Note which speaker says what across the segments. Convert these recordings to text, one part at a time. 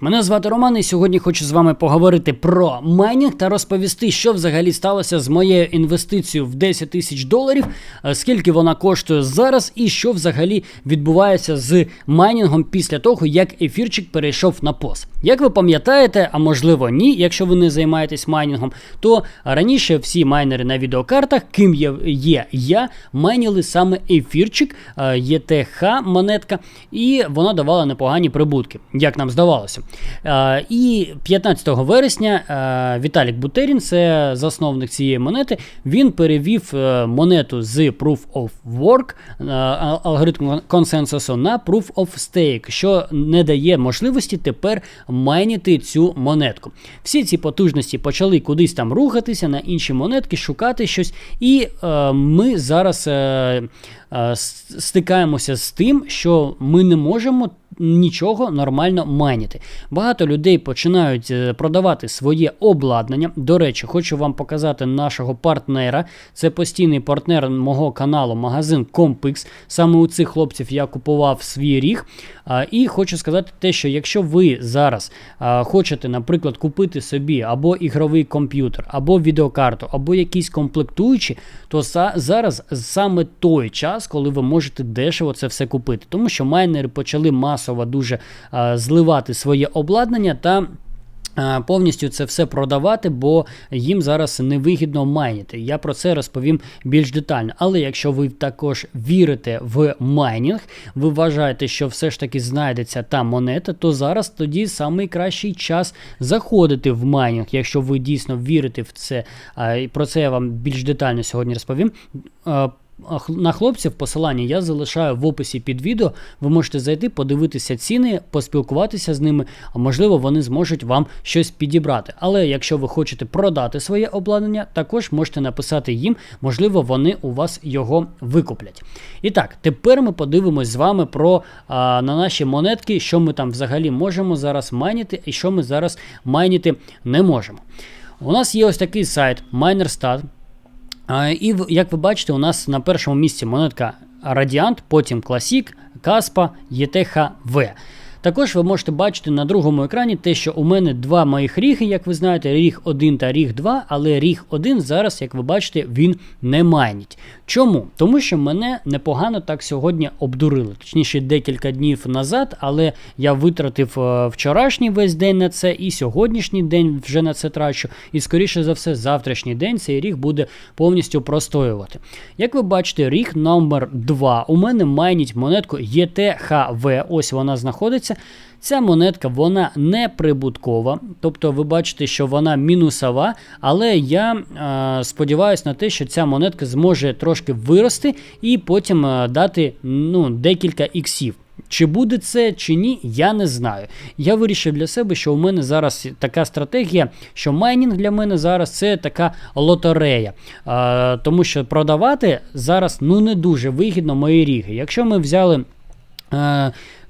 Speaker 1: Мене звати Роман, і сьогодні хочу з вами поговорити про майнінг та розповісти, що взагалі сталося з моєю інвестицією в 10 тисяч доларів, е, скільки вона коштує зараз, і що взагалі відбувається з майнінгом після того, як ефірчик перейшов на пост. Як ви пам'ятаєте, а можливо ні, якщо ви не займаєтесь майнінгом, то раніше всі майнери на відеокартах, ким є, є я, майніли саме ефірчик, е, ЄТХ монетка, і вона давала непогані прибутки, як нам здавалося. Е, І 15 вересня е, Віталік Бутерін, це засновник цієї монети, він перевів е, монету з Proof of Work, алгоритм консенсусу, на Proof of Stake, що не дає можливості тепер майнити цю монетку. Всі ці потужності почали кудись там рухатися на інші монетки, шукати щось. І ми зараз стикаємося з тим, що ми не можемо нічого нормально майнити. Багато людей починають е, продавати своє обладнання. До речі, хочу вам показати нашого партнера. Це постійний партнер мого каналу, магазин Compix. Саме у цих хлопців я купував свій ріг. І хочу сказати те, що якщо ви зараз хочете, наприклад, купити собі або ігровий комп'ютер, або відеокарту, або якісь комплектуючі, то зараз саме той час, коли ви можете дешево це все купити. Тому що майнери почали масово дуже а, зливати своє обладнання та. Повністю це все продавати, бо їм зараз невигідно майнити. Я про це розповім більш детально. Але якщо ви також вірите в майнінг, ви вважаєте, що все ж таки знайдеться та монета, то зараз тоді найкращий час заходити в майнінг, якщо ви дійсно вірите в це. І Про це я вам більш детально сьогодні розповім. На хлопців посилання я залишаю в описі під відео. Ви можете зайти, подивитися ціни, поспілкуватися з ними, а можливо, вони зможуть вам щось підібрати. Але якщо ви хочете продати своє обладнання, також можете написати їм, можливо, вони у вас його викуплять. І так, тепер ми подивимось з вами про а, на наші монетки, що ми там взагалі можемо зараз майнити і що ми зараз майнити не можемо. У нас є ось такий сайт MinerStat. І як ви бачите, у нас на першому місці монетка Radiant, потім Classic, Каспа, ЄТХ В. Також ви можете бачити на другому екрані те, що у мене два моїх ріги, як ви знаєте, ріг 1 та ріг 2, але ріг 1 зараз, як ви бачите, він не майнить. Чому? Тому що мене непогано так сьогодні обдурили. Точніше, декілька днів назад, але я витратив е, вчорашній весь день на це, і сьогоднішній день вже на це трачу. І скоріше за все, завтрашній день цей ріг буде повністю простоювати. Як ви бачите, ріг номер 2 у мене майніть монетку ETHV. Ось вона знаходиться. Ця монетка вона не прибуткова, тобто ви бачите, що вона мінусова, але я е, сподіваюся на те, що ця монетка зможе трошки вирости і потім е, дати ну, декілька іксів. Чи буде це чи ні, я не знаю. Я вирішив для себе, що у мене зараз така стратегія, що майнінг для мене зараз це така лотерея. Е, тому що продавати зараз ну не дуже вигідно мої ріги. Якщо ми взяли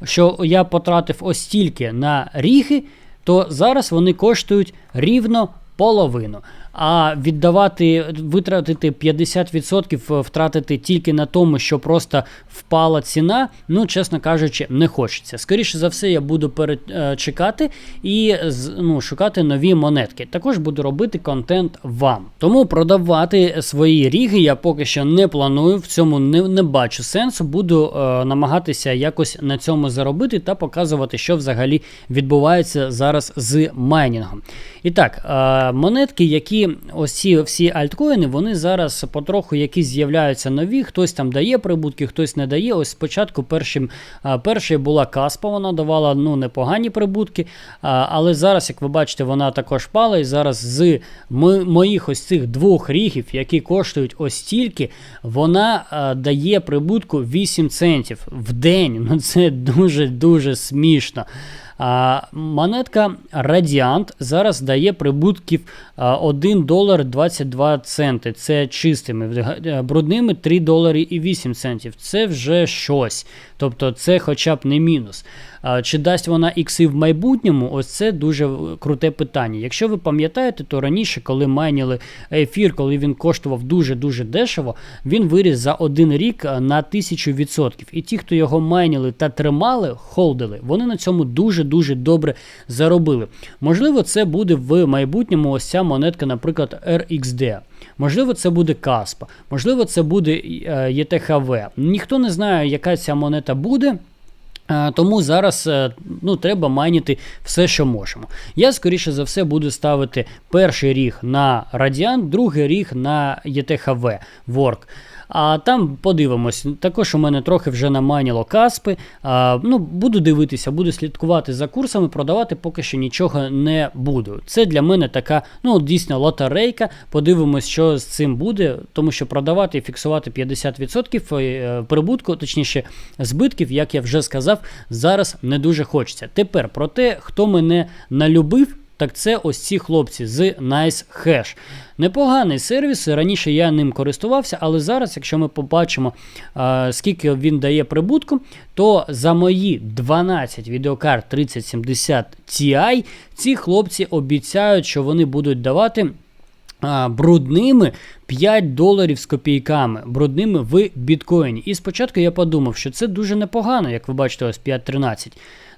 Speaker 1: що я потратив ось стільки на ріги, то зараз вони коштують рівно половину. А віддавати, витратити 50% втратити тільки на тому, що просто впала ціна, ну, чесно кажучи, не хочеться. Скоріше за все, я буду перечекати і ну, шукати нові монетки. Також буду робити контент вам. Тому продавати свої ріги я поки що не планую, в цьому не, не бачу сенсу. Буду е, намагатися якось на цьому заробити та показувати, що взагалі відбувається зараз з майнінгом. І так, е, монетки, які ось ці всі альткоїни, вони зараз потроху якісь з'являються нові. Хтось там дає прибутки, хтось не дає. Ось спочатку першим, першою була Каспа, вона давала ну, непогані прибутки. але зараз, як ви бачите, вона також пала. І зараз з моїх ось цих двох рігів, які коштують ось стільки, вона дає прибутку 8 центів в день. Ну це дуже-дуже смішно. А, монетка Радіант зараз дає прибутків а, 1 долар 22 центи. Це чистими, е, брудними 3 долари і 8 центів. Це вже щось. Тобто це хоча б не мінус. Чи дасть вона ікси в майбутньому? Ось це дуже круте питання. Якщо ви пам'ятаєте, то раніше, коли майніли ефір, коли він коштував дуже-дуже дешево, він виріс за один рік на 1000%. І ті, хто його майніли та тримали, холдили, вони на цьому дуже-дуже добре заробили. Можливо, це буде в майбутньому ось ця монетка, наприклад, RXD. Можливо, це буде Каспа, можливо, це буде ЄТХВ. Ніхто не знає, яка ця монета буде. Тому зараз ну, треба майнити все, що можемо. Я, скоріше за все, буду ставити перший ріг на Radiant, другий ріг на ЄТХВ Work. А там подивимось. Також у мене трохи вже наманіло каспи. А, ну, Буду дивитися, буду слідкувати за курсами, продавати поки що нічого не буду. Це для мене така ну, дійсно лотерейка. Подивимось, що з цим буде, тому що продавати і фіксувати 50% е, прибутку, точніше, збитків, як я вже сказав, зараз не дуже хочеться. Тепер про те, хто мене налюбив так це ось ці хлопці з Nice Hash. Непоганий сервіс. Раніше я ним користувався, але зараз, якщо ми побачимо, скільки він дає прибутку, то за мої 12 відеокарт 3070 Ti ці хлопці обіцяють, що вони будуть давати. Брудними 5 доларів з копійками, брудними в біткоїні. І спочатку я подумав, що це дуже непогано, як ви бачите, ось 5.13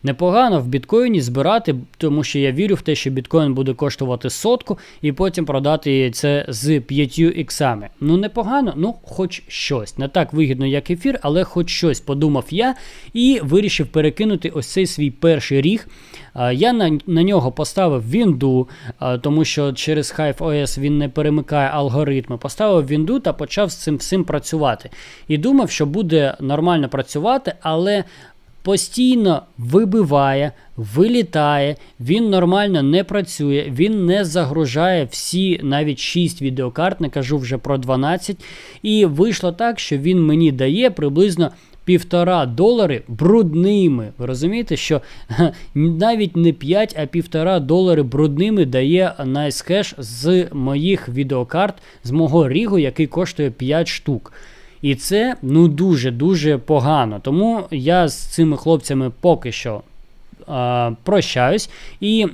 Speaker 1: непогано в біткоїні збирати, тому що я вірю в те, що біткоін буде коштувати сотку, і потім продати це з 5 іксами. Ну, непогано, ну, хоч щось. Не так вигідно, як ефір, але хоч щось подумав я і вирішив перекинути ось цей свій перший ріг. Я на на нього поставив Вінду, тому що через Hive OS він не перемикає алгоритми. Поставив Вінду та почав з цим всім працювати. І думав, що буде нормально працювати, але постійно вибиває, вилітає, він нормально не працює, він не загружає всі навіть 6 відеокарт, не кажу вже про 12. І вийшло так, що він мені дає приблизно. Півтора долари брудними. Ви розумієте, що навіть не 5, а півтора долари брудними дає NiceCash з моїх відеокарт, з мого рігу, який коштує 5 штук. І це ну дуже-дуже погано. Тому я з цими хлопцями поки що а, прощаюсь. І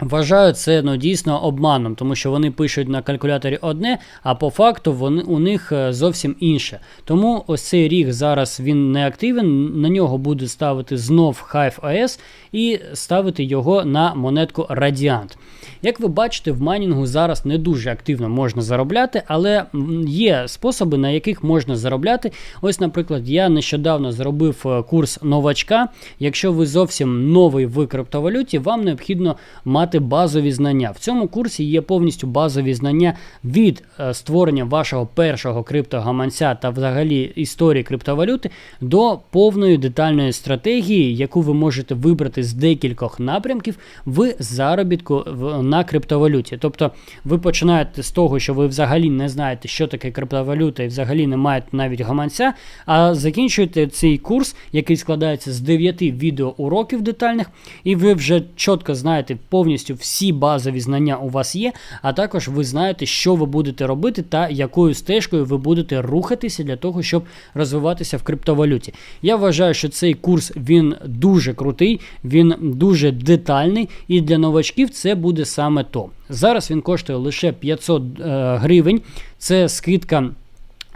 Speaker 1: Вважаю це ну, дійсно обманом, тому що вони пишуть на калькуляторі одне, а по факту вони, у них е, зовсім інше. Тому ось цей ріг зараз він не активен, на нього буду ставити знов Hive OS і ставити його на монетку Radiant. Як ви бачите, в майнінгу зараз не дуже активно можна заробляти, але є способи, на яких можна заробляти. Ось, наприклад, я нещодавно зробив е, курс новачка. Якщо ви зовсім новий в криптовалюті, вам необхідно мати базові знання. В цьому курсі є повністю базові знання від е, створення вашого першого криптогаманця та взагалі історії криптовалюти до повної детальної стратегії, яку ви можете вибрати з декількох напрямків в заробітку на криптовалюті. Тобто ви починаєте з того, що ви взагалі не знаєте, що таке криптовалюта, і взагалі не маєте навіть гаманця, а закінчуєте цей курс, який складається з 9 відеоуроків детальних, і ви вже чітко знаєте повністю всі базові знання у вас є, а також ви знаєте, що ви будете робити та якою стежкою ви будете рухатися для того, щоб розвиватися в криптовалюті. Я вважаю, що цей курс він дуже крутий, він дуже детальний, і для новачків це буде саме то. Зараз він коштує лише 500 е, гривень. Це скидка.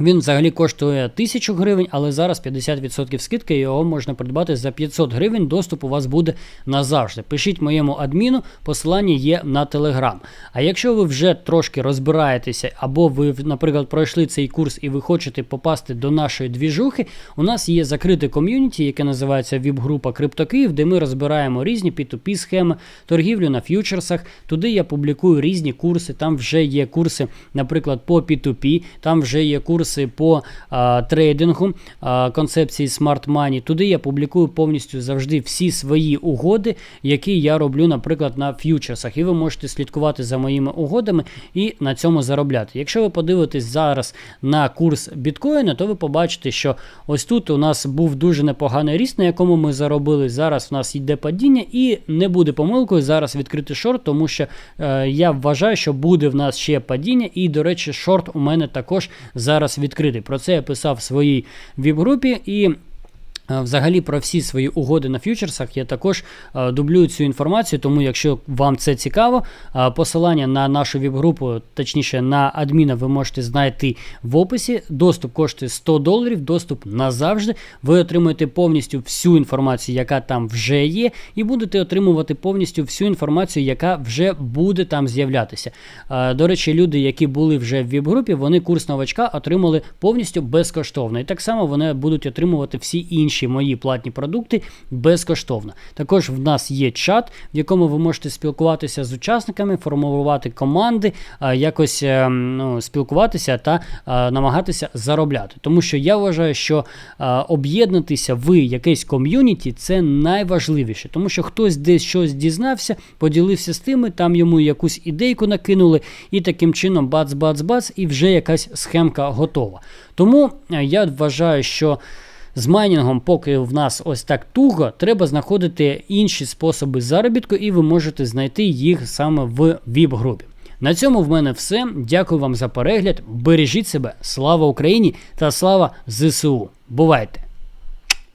Speaker 1: Він взагалі коштує 1000 гривень, але зараз 50% скидки, його можна придбати за 500 гривень. Доступ у вас буде назавжди. Пишіть моєму адміну, посилання є на телеграм. А якщо ви вже трошки розбираєтеся, або ви, наприклад, пройшли цей курс і ви хочете попасти до нашої двіжухи, у нас є закрите ком'юніті, яке називається ВІП-група Криптокиїв, де ми розбираємо різні P2P схеми, торгівлю на ф'ючерсах. Туди я публікую різні курси. Там вже є курси, наприклад, по P2P, там вже є курси курси по а, трейдингу, а, концепції Smart Money. Туди я публікую повністю завжди всі свої угоди, які я роблю, наприклад, на ф'ючерсах. І ви можете слідкувати за моїми угодами і на цьому заробляти. Якщо ви подивитесь зараз на курс біткоїна, то ви побачите, що ось тут у нас був дуже непоганий ріст, на якому ми заробили. Зараз у нас йде падіння, і не буде помилкою зараз відкрити шорт, тому що е, я вважаю, що буде в нас ще падіння. І, до речі, шорт у мене також зараз відкритий. Про це я писав в своїй віп-групі і. Е, Взагалі про всі свої угоди на фьючерсах я також е, дублюю цю інформацію, тому якщо вам це цікаво, е, посилання на нашу віп-групу, точніше на адміна, ви можете знайти в описі. Доступ коштує 100 доларів, доступ назавжди. Ви отримуєте повністю всю інформацію, яка там вже є, і будете отримувати повністю всю інформацію, яка вже буде там з'являтися. До речі, люди, які були вже в віп-групі, вони курс новачка отримали повністю безкоштовно. І так само вони будуть отримувати всі інші мої платні продукти безкоштовно. Також в нас є чат, в якому ви можете спілкуватися з учасниками, формувати команди, якось е, ну, спілкуватися та намагатися заробляти. Тому що я вважаю, що об'єднатися в якесь ком'юніті це найважливіше, тому що хтось десь щось дізнався, поділився з тими, там йому якусь ідейку накинули, і таким чином бац-бац-бац, і вже якась схемка готова. Тому е, я вважаю, що. З майнінгом, поки в нас ось так туго, треба знаходити інші способи заробітку, і ви можете знайти їх саме в ВІП-групі. На цьому в мене все. Дякую вам за перегляд. Бережіть себе, слава Україні та слава ЗСУ. Бувайте!